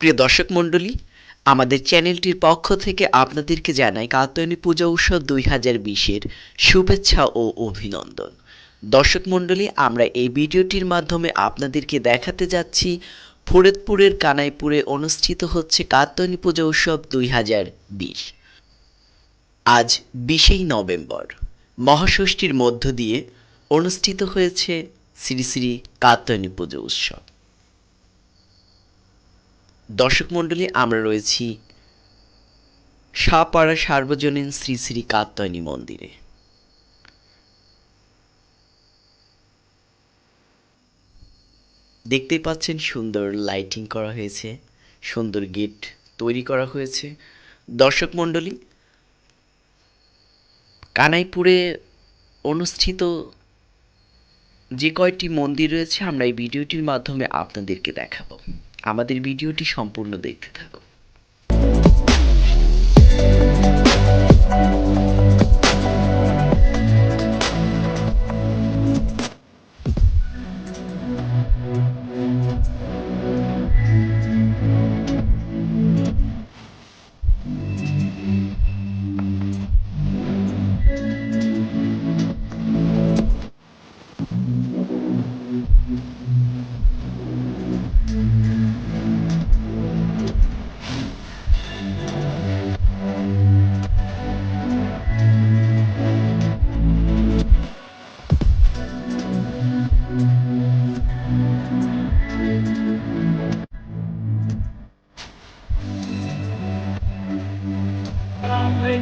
প্রিয় দর্শক মণ্ডলী, আমাদের চ্যানেলটির পক্ষ থেকে আপনাদেরকে জানাই কাত্যায়নী পূজা উৎসব দুই হাজার বিশের শুভেচ্ছা ও অভিনন্দন। দর্শক মণ্ডলী, আমরা এই ভিডিওটির মাধ্যমে আপনাদেরকে দেখাতে যাচ্ছি ফরিদপুরের কানাইপুরে অনুষ্ঠিত হচ্ছে কাত্যায়নী পূজা উৎসব দুই হাজার বিশ। আজ বিশেই নভেম্বর, মহাষষ্ঠীর মধ্য দিয়ে অনুষ্ঠিত হয়েছে শ্রী শ্রী কাত্যায়নী পুজো উৎসব। দর্শক মণ্ডলী, আমরা রয়েছি সাপাড়া সার্বজনীন শ্রী শ্রী কাত্যায়নী মন্দিরে। দেখতে পাচ্ছেন সুন্দর লাইটিং করা হয়েছে, সুন্দর গেট তৈরি করা হয়েছে। দর্শক মণ্ডলী, কানাইপুরে অনুষ্ঠিত যে কয়টি মন্দির রয়েছে, আমরা এই ভিডিওটির মাধ্যমে আপনাদেরকে দেখাবো। আমাদের ভিডিওটি সম্পূর্ণ দেখতে থাকুন।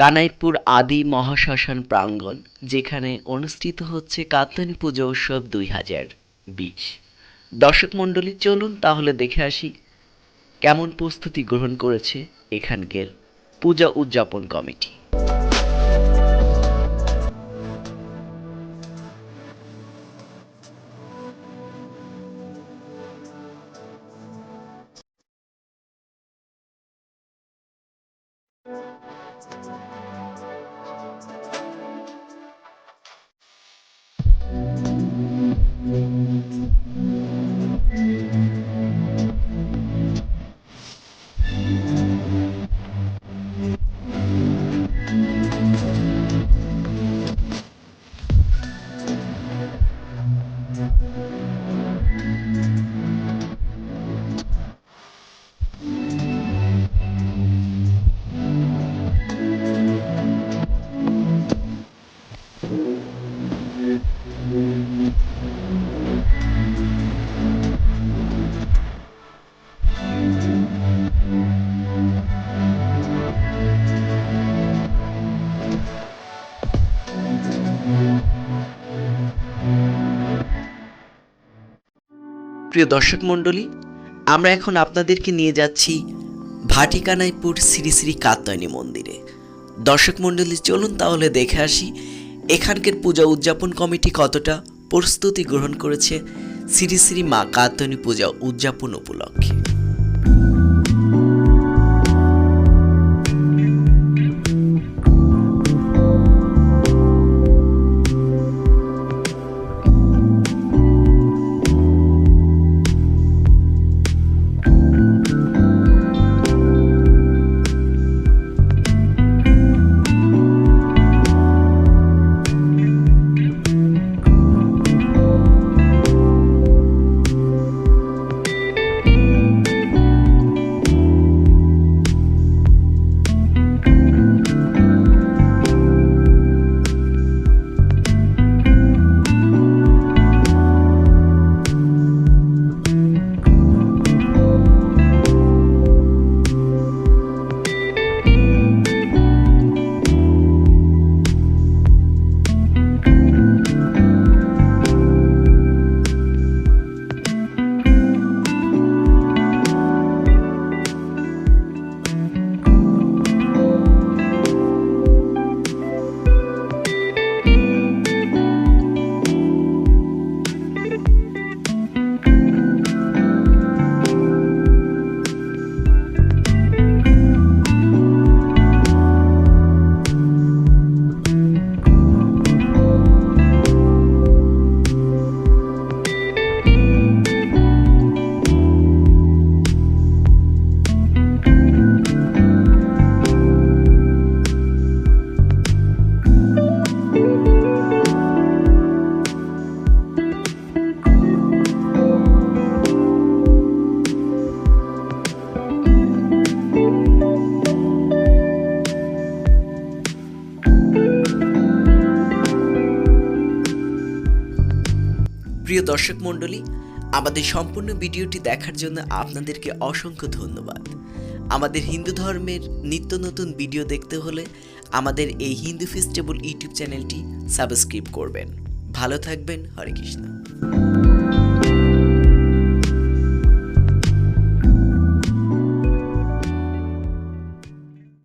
কানাইপুর আদি মহাশ্মশান প্রাঙ্গণ, যেখানে অনুষ্ঠিত হচ্ছে কাত্যায়নী পুজো উৎসব দুই হাজার বিশ। দর্শক মণ্ডলী, চলুন তাহলে দেখে আসি কেমন প্রস্তুতি গ্রহণ করেছে এখানকার পূজা উদযাপন কমিটি। প্রিয় দর্শক মণ্ডলী, আমরা এখন আপনাদেরকে নিয়ে যাচ্ছি ভাটিকানাইপুর শ্রী শ্রী কাত্যায়নী মন্দিরে। দর্শক মণ্ডলী, চলুন তাহলে দেখে আসি, এখানকার পূজা উদযাপন কমিটি কতটা প্রস্তুতি গ্রহণ করেছে শ্রী শ্রী মা কাত্যায়নী পূজা উদযাপন উপলক্ষে। প্রিয় দর্শক মণ্ডলী, আমাদের সম্পূর্ণ ভিডিওটি দেখার জন্য আপনাদেরকে অসংখ্য ধন্যবাদ। আমাদের হিন্দু ধর্মের নিত্য নতুন ভিডিও দেখতে হলে আমাদের এই হিন্দু ফেস্টিভ্যাল ইউটিউব চ্যানেলটি সাবস্ক্রাইব করবেন। ভালো থাকবেন, হরে কৃষ্ণ।